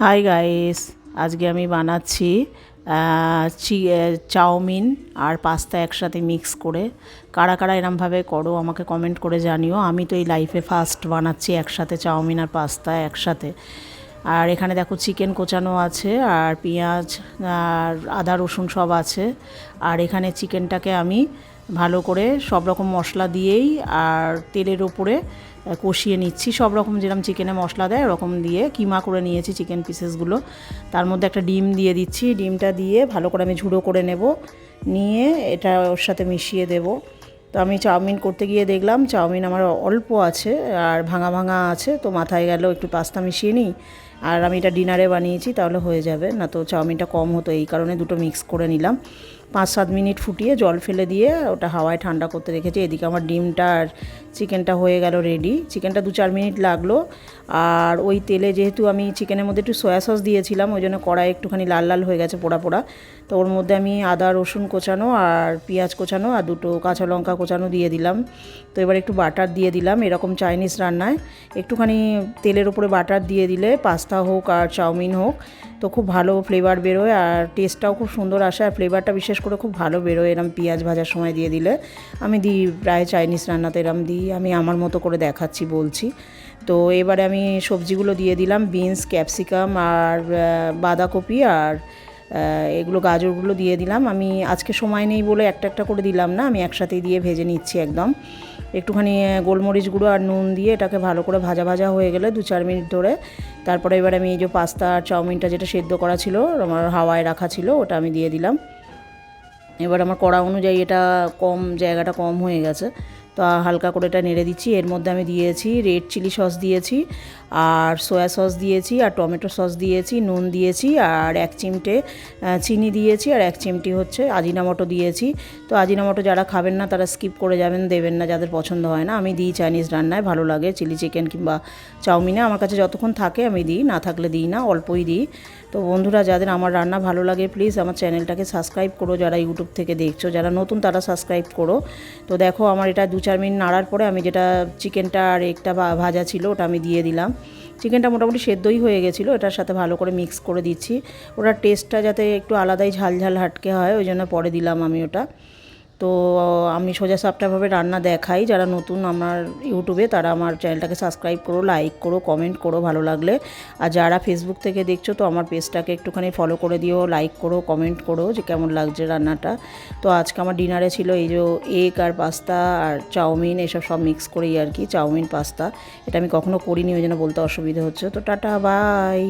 Hi guys আজকে আমি বানাচ্ছি চি- চাউমিন আর পাস্তা একসাথে মিক্স করে। কারা কারা এরমভাবে করো, আমাকে কমেন্ট করে জানিও। আমি তো এই লাইফে ফার্স্ট বানাচ্ছি একসাথে চাউমিন আর পাস্তা একসাথে। আর এখানে দেখো চিকেন কোচানো আছে, আর পেঁয়াজ, আর আদা, রসুন সব আছে। আর এখানে চিকেনটাকে আমি ভালো করে সব রকম মশলা দিয়েই আর তেলের ওপরে কষিয়ে নিচ্ছি। সব রকম যেরকম চিকেনে মশলা দেয়, ওরকম দিয়ে কিমা করে নিয়েছি চিকেন পিসেসগুলো। তার মধ্যে একটা ডিম দিয়ে দিচ্ছি। ডিমটা দিয়ে ভালো করে আমি ঝুড়ো করে নেব। নিয়ে এটা ওর সাথে মিশিয়ে দেব। তো আমি চাউমিন করতে গিয়ে দেখলাম, চাউমিন আমার অল্প আছে আর ভাঙা ভাঙা আছে, তো মাথায় গেল একটু পাস্তা মিশিয়ে নিই। আর আমি এটা ডিনারে বানিয়েছি, তাহলে হয়ে যাবে। না তো চাউমিনটা কম হতো, এই কারণে দুটো মিক্স করে নিলাম। পাঁচ সাত মিনিট ফুটিয়ে জল ফেলে দিয়ে ওটা হাওয়ায় ঠান্ডা করতে রেখেছি। এদিকে আমার ডিমটা আর চিকেনটা হয়ে গেল রেডি চিকেনটা দু চার মিনিট লাগল। আর ওই তেলে যেহেতু আমি চিকেনের মধ্যে একটু সয়া সস দিয়েছিলাম, ওই জন্য কড়াই একটুখানি লাল লাল হয়ে গেছে পোড়া পোড়া। তো ওর মধ্যে আমি আদা, রসুন কোচানো আর পেঁয়াজ কোচানো আর দুটো কাঁচা লঙ্কা কোচানো দিয়ে দিলাম। তো এবার একটু বাটার দিয়ে দিলাম, এরকম চাইনিজ রান্নায়। একটুখানি তেলের উপরে বাটার দিয়ে দিলে পাস্তা হোক আর চাউমিন হোক, তো খুব ভালো ফ্লেভার বেরোয় আর টেস্টটাও খুব সুন্দর আসে আর ফ্লেভারটা বিশেষ করে খুব ভালো বেরোয় এরম পেঁয়াজ ভাজার সময় দিয়ে দিলে। আমি দিই প্রায় চাইনিজ রান্নাতে এরম দিই, আমি আমার মতো করে দেখাচ্ছি, বলছি। তো এবারে আমি সবজিগুলো দিয়ে দিলাম বিনস ক্যাপসিকাম আর বাঁধাকপি আর এগুলো গাজরগুলো দিয়ে দিলাম। আমি আজকে সময় নেই বলে একটা একটা করে দিলাম না, আমি একসাথেই দিয়ে ভেজে নিচ্ছি একদম। একটুখানি গোলমরিচ গুঁড়ো আর নুন দিয়ে এটাকে ভালো করে ভাজা ভাজা হয়ে গেলে দু চার মিনিট ধরে। তারপরে এবার আমি এই যে পাস্তা আর চাউমিনটা যেটা সেদ্ধ করা ছিল, আমার হাওয়ায় রাখা ছিল, ওটা আমি দিয়ে দিলাম। এবার আমার কড়া অনুযায়ী এটা কম, জায়গাটা কম হয়ে গেছে। তো হালকা করে এটা নেড়ে দিচ্ছি। এর মধ্যে আমি দিয়েছি রেড চিলি সস দিয়েছি, আর সয়া সস দিয়েছি, আর টমেটো সস দিয়েছি, নুন দিয়েছি, আর এক চিমটে চিনি দিয়েছি, আর এক চিমটি হচ্ছে আজিনামটো দিয়েছি। তো আজিনামটো যারা খাবেন না, তারা স্কিপ করে যাবেন, দেবেন না, যাদের পছন্দ হয় না। আমি দিই চাইনিজ রান্নায়, ভালো লাগে। চিলি চিকেন কিংবা চাউমিনে আমার কাছে যতক্ষণ থাকে, আমি দিই। না থাকলে দিই না, অল্পই দিই। তো বন্ধুরা, যাদের আমার রান্না ভালো লাগে, প্লিজ আমার চ্যানেলটাকে সাবস্ক্রাইব করো। যারা ইউটিউব থেকে দেখছ। যারা নতুন তারা সাবস্ক্রাইব করো। তো দেখো আমার এটা দু চার মিনিট নাড়ার পরে আমি যেটা চিকেনটা আর একটা ভাজা ছিল ওটা আমি দিয়ে দিলাম। চিকেনটা মোটামুটি সেদ্ধই হয়ে গেছিল, এটার সাথে ভালো করে মিক্স করে দিচ্ছি। ওটার টেস্টটা যাতে একটু আলাদাই ঝাল ঝাল হাটকে হয়, ওই জন্য পরে দিলাম আমি ওটা। তো আমি সোজা সাপটাভাবে রান্না দেখাই। যারা নতুন আমার ইউটিউবে, তারা আমার চ্যানেলটাকে সাবস্ক্রাইব করো, লাইক করো, কমেন্ট করো ভালো লাগলে। আর যারা ফেসবুক থেকে দেখছ, তো আমার পেজটাকে একটুখানি ফলো করে দিও, লাইক করো, কমেন্ট করো যে কেমন লাগছে রান্নাটা। তো আজকে আমার ডিনারে ছিল এই যে এগ আর পাস্তা আর চাউমিন, এসব সব মিক্স করেই আর কি, চাউমিন, পাস্তা। এটা আমি কখনো করিনি, ওই জন্য বলতে অসুবিধা হচ্ছে। তো টাটা, বাই।